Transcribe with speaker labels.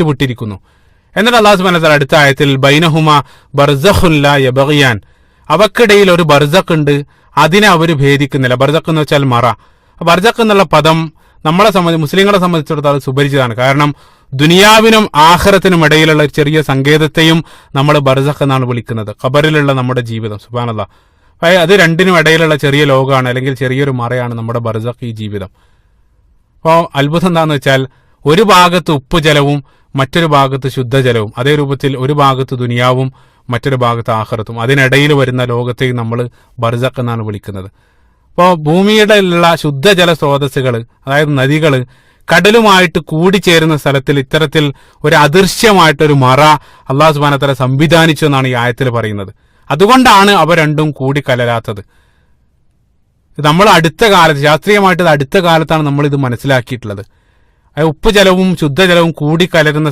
Speaker 1: വിട്ടിരിക്കുന്നു എന്നിട്ട് അള്ളാഹു തആല അടുത്ത ആയത്തിൽ ബൈനഹുമ ബർസഖുല്ല യബഗിയാൻ. അവക്കിടയിൽ ഒരു ബർസഖ് ഉണ്ട് അതിനെ അവർ ഭേദിക്കുന്നില്ല. ബർസഖ് എന്ന് വെച്ചാൽ മറ. ബർസഖ് എന്നുള്ള പദം നമ്മളെ സംബന്ധിച്ച് മുസ്ലിങ്ങളെ സംബന്ധിച്ചിടത്തോളം സുപരിചിതമാണ്. കാരണം ദുനിയാവിനും ആഹ്റത്തിനും ഇടയിലുള്ള ഒരു ചെറിയ സങ്കേതത്തെയും നമ്മൾ ബർസഖ് എന്നാണ് വിളിക്കുന്നത്. ഖബറിലുള്ള നമ്മുടെ ജീവിതം സുബാനല്ല അത് രണ്ടിനും ഇടയിലുള്ള ചെറിയ ലോകമാണ് അല്ലെങ്കിൽ ചെറിയൊരു മറയാണ് നമ്മുടെ ബർസഖ് ഈ ജീവിതം. അപ്പോൾ അത്ഭുതം എന്താണെന്ന് വെച്ചാൽ ഒരു ഭാഗത്ത് ഉപ്പ് ജലവും മറ്റൊരു ഭാഗത്ത് ശുദ്ധജലവും. അതേ രൂപത്തിൽ ഒരു ഭാഗത്ത് ദുനിയാവും മറ്റൊരു ഭാഗത്ത് ആഹ്റത്തും അതിനിടയിൽ വരുന്ന ലോകത്തെ നമ്മൾ ബർസഖ് എന്നാണ് വിളിക്കുന്നത്. അപ്പോൾ ഭൂമിയുടെ ഉള്ള ശുദ്ധജല സ്രോതസ്സുകൾ അതായത് നദികൾ കടലുമായിട്ട് കൂടിച്ചേരുന്ന സ്ഥലത്തിൽ ഇത്തരത്തിൽ ഒരു അദൃശ്യമായിട്ടൊരു മറ അള്ളാഹു സുബാനത്തല സംവിധാനിച്ചു എന്നാണ് ഈ ആയത്തിൽ പറയുന്നത്. അതുകൊണ്ടാണ് അവ രണ്ടും കൂടി കലരാത്തത്. നമ്മൾ അടുത്ത കാലത്ത് ശാസ്ത്രീയമായിട്ട് അടുത്ത കാലത്താണ് നമ്മൾ ഇത് മനസ്സിലാക്കിയിട്ടുള്ളത്. ഉപ്പ് ജലവും ശുദ്ധജലവും കൂടി കലരുന്ന